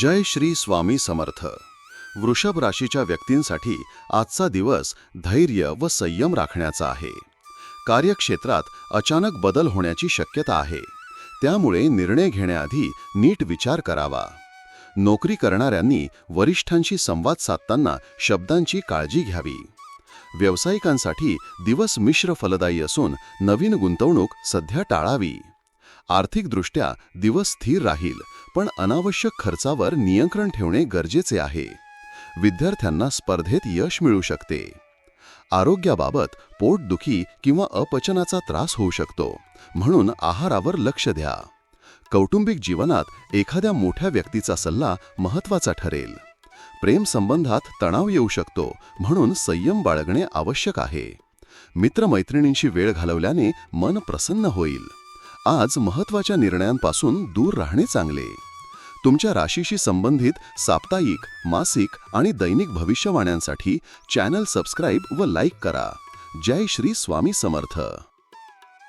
जय श्री स्वामी समर्थ. वृषभ राशीच्या व्यक्तींसाठी आजचा दिवस धैर्य व संयम राखण्याचा आहे. कार्यक्षेत्रात अचानक बदल होण्याची शक्यता आहे. त्यामुळे निर्णय घेण्याआधी नीट विचार करावा. नोकरी करणाऱ्यांनी वरिष्ठांशी संवाद साधताना शब्दांची काळजी घ्यावी. व्यावसायिकांसाठी दिवस मिश्र फलदायी असून नवीन गुंतवणूक सध्या टाळावी. आर्थिकदृष्ट्या दिवस स्थिर राहील पण अनावश्यक खर्चावर नियंत्रण ठेवणे गरजेचे आहे. विद्यार्थ्यांना स्पर्धेत यश मिळू शकते. आरोग्याबाबत पोटदुखी किंवा अपचनाचा त्रास होऊ शकतो म्हणून आहारावर लक्ष द्या. कौटुंबिक जीवनात एखाद्या मोठ्या व्यक्तीचा सल्ला महत्त्वाचा ठरेल. प्रेमसंबंधात तणाव येऊ शकतो म्हणून संयम बाळगणे आवश्यक आहे. मित्रमैत्रिणींशी वेळ घालवल्याने मन प्रसन्न होईल. आज महत्त्वाच्या निर्णयांपासून दूर राहणे चांगले. तुमच्या राशीशी संबंधित साप्ताहिक मासिक आणि दैनिक भविष्यवाण्यांसाठी चॅनल सबस्क्राईब व लाईक करा. जय श्री स्वामी समर्थ.